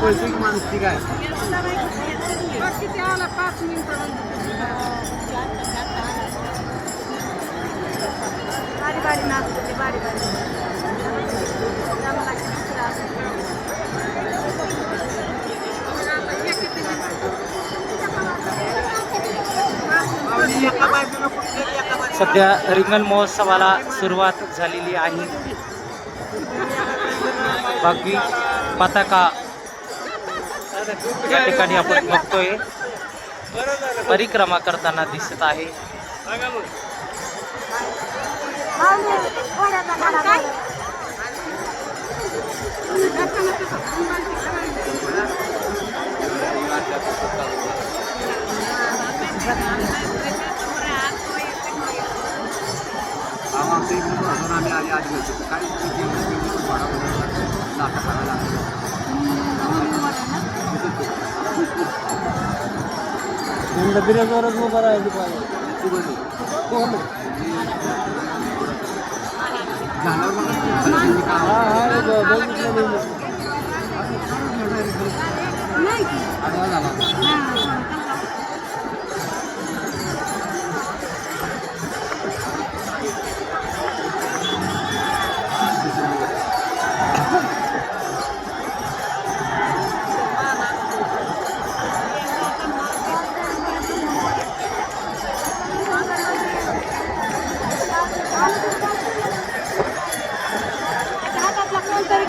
पळते माणूस काय? पाच बारी बारी बारी सध्या रिंगण महोत्सवाला सुरुवात झालेली आहे. बाकी पताका या ठिकाणी आपण बघतोय परिक्रमा करताना दिसत आहे आमच्या इकडे पण अजून आम्ही आधी आधी बिरेजवरच उभं राहिली पाहिजे झाल्यावर मग आडवा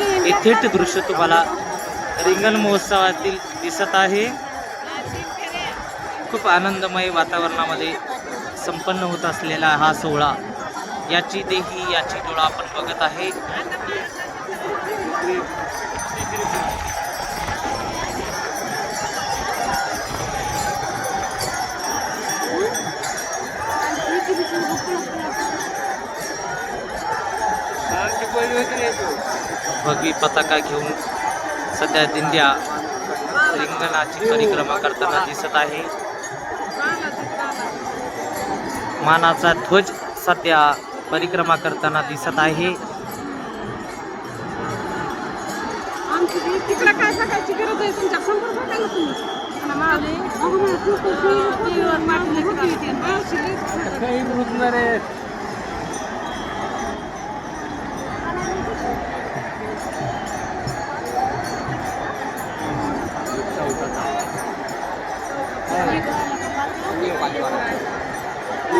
हे थेट दृश्य तुम्हाला रिंगण महोत्सवातील दिसत आहे. खूप आनंदमय वातावरणामध्ये संपन्न होत असलेला हा सोहळा. याची देही याची डोळा आपण बघत आहे. भगवी पताका घेऊन सध्या दिंड्या रिंगणाची परिक्रमा करताना दिसत आहे. मानाचा ध्वज सध्या परिक्रमा करताना दिसत आहे. काय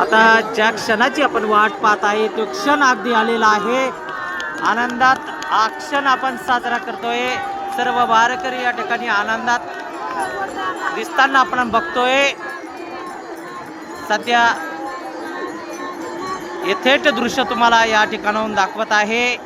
आता ज्या क्षणाची आपण वाट पाहत आहे तो क्षण अगदी आलेला आहे. आनंदात हा क्षण आपण साजरा करतोय. सर्व वारकरी या ठिकाणी आनंदात दिसताना आपण बघतोय. सध्या येथेट दृश्य तुम्हाला या ठिकाणाहून दाखवत आहे.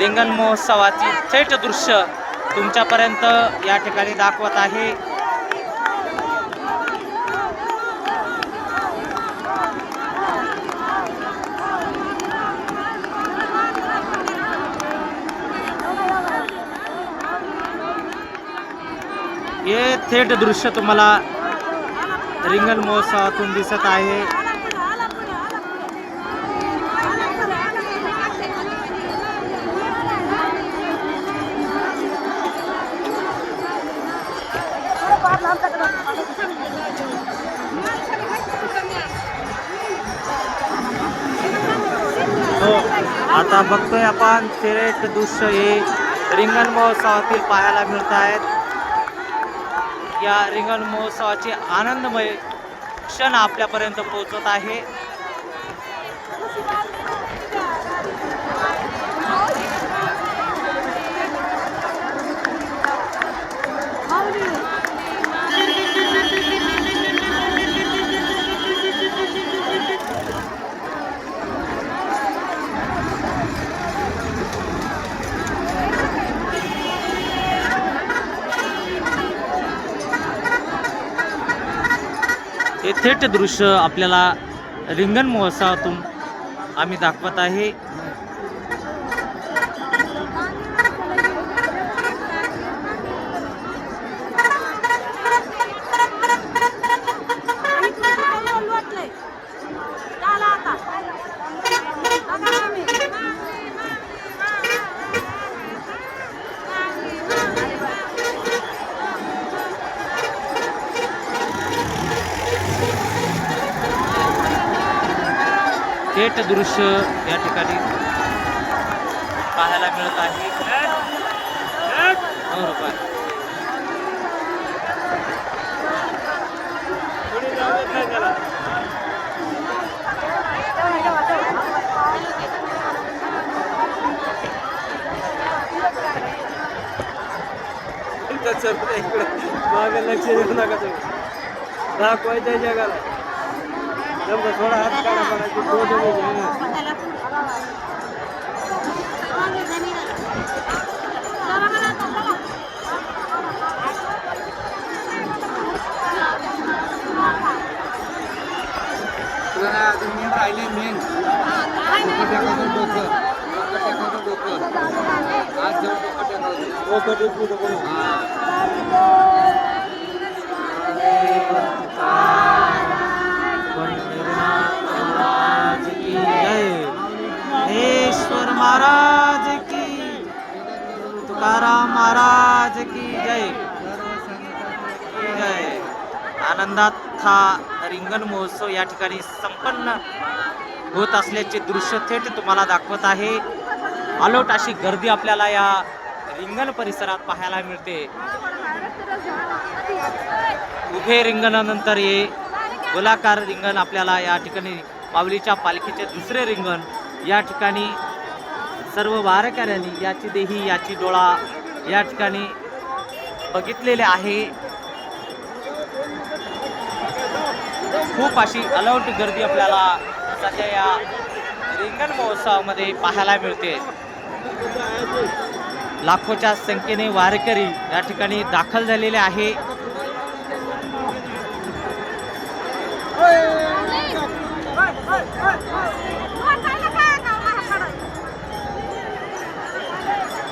रिंगण महोत्सवाची थेट दृश्य तुमच्यापर्यंत या ठिकाणी दाखवत आहे. हे थेट दृश्य तुम्हाला रिंगण महोत्सवातून दिसत आहे हो आता बघतोय आपण थेट दृश्य हे रिंगण महोत्सवातील पाहायला मिळत आहेत. या रिंगण महोत्सवाचे आनंदमय क्षण आपल्यापर्यंत पोहोचत आहे. थेट दृश्य आपल्याला रिंगण महोत्सवातून आम्ही दाखवत आहे. थेट दृश्य या ठिकाणी पाहायला मिळत आहे. हो रुपये. मागे लक्ष देऊ नका तुम्ही. दाखवायचं जगाला. राहिले मेन. डोकं टेकायचं डोकं डोकं आज जाऊन डोकं महाराज की। तुकाराम महाराज की जय। जय। आनंदात हा रिंगण महोत्सव या ठिकाणी संपन्न होत असल्याचे दृश्य थेट तुम्हाला दाखवत आहे. अलोट अशी गर्दी आपल्याला या रिंगण परिसरात पाहायला मिळते. उभे रिंगणानंतर हे गोलाकार रिंगण आपल्याला या ठिकाणी माऊलीच्या पालखीचे दुसरे रिंगण या ठिकाणी सर्व वारकऱ्यांनी याची देही याची डोळा या ठिकाणी बघितलेले आहे खूप अशी अलौट गर्दी आपल्याला सध्या या रिंगण महोत्सवामध्ये पाहायला मिळते लाखोच्या संख्येने वारकरी या ठिकाणी दाखल झालेले आहे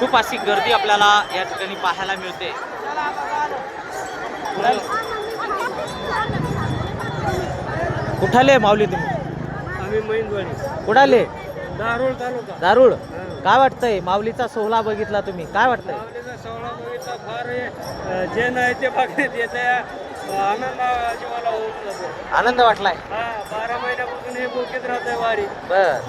खूप अशी गर्दी आपल्याला या ठिकाणी पाहायला मिळते. कुठाले माऊली तुम्ही? आम्ही मैनवाडी कुठाले दारोळ तालुका. दारुड काय वाटतंय? माऊलीचा सोहळा बघितला तुम्ही. काय वाटतंय? सोहळा बघितला फार जे नाही ते बघण्यात येत्या आनंद जीवाला आनंद वाटलाय. हा बारा महिन्यापासून हे बोकीत राहतंय वारी. बर.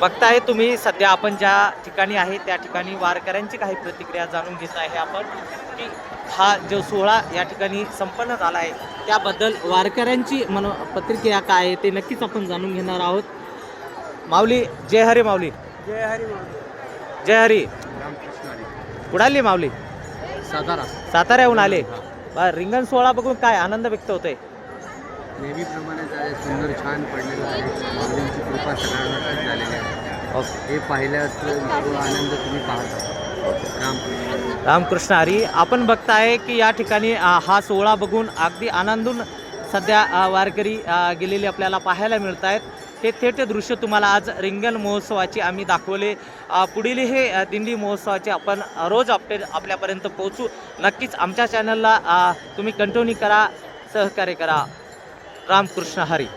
बघताय तुम्ही सध्या आपण ज्या ठिकाणी आहे त्या ठिकाणी वारकऱ्यांची काही प्रतिक्रिया जाणून घेत आहे आपण की हा जो सोहळा या ठिकाणी संपन्न झाला आहे त्याबद्दल वारकऱ्यांची मन प्रतिक्रिया काय आहे ते नक्कीच आपण जाणून घेणार आहोत. माऊली जय हरी माऊली. जय हरी माऊली. जय हरी. रामकृष्ण कुणाली माऊली? सातारा. साताऱ्याहून आले. बरं, रिंगण सोहळा बघून काय आनंद व्यक्त होतोय? नेहमीप्रमाणेच आहे सुंदर छान पडलेलं आहे. माऊलींची कृपा सगळ्यांवरती झालेली आहे. हे पाहिल्यास आनंद तुम्ही पाहता. रामकृष्ण. रामकृष्ण हरी आपण बघताय की या ठिकाणी हा सोहळा बघून अगदी आनंदून सध्या वारकरी गेलेले आपल्याला पाहायला मिळत आहेत हे थेट दृश्य तुम्हाला आज रिंगण महोत्सवाची आम्ही दाखवले. पुढील हे दिंडी महोत्सवाचे आपण रोज अपडेट आपल्यापर्यंत पोहोचू. नक्कीच आमच्या चॅनलला तुम्ही कंटिन्यू करा सहकार्य करा. रामकृष्ण हरी.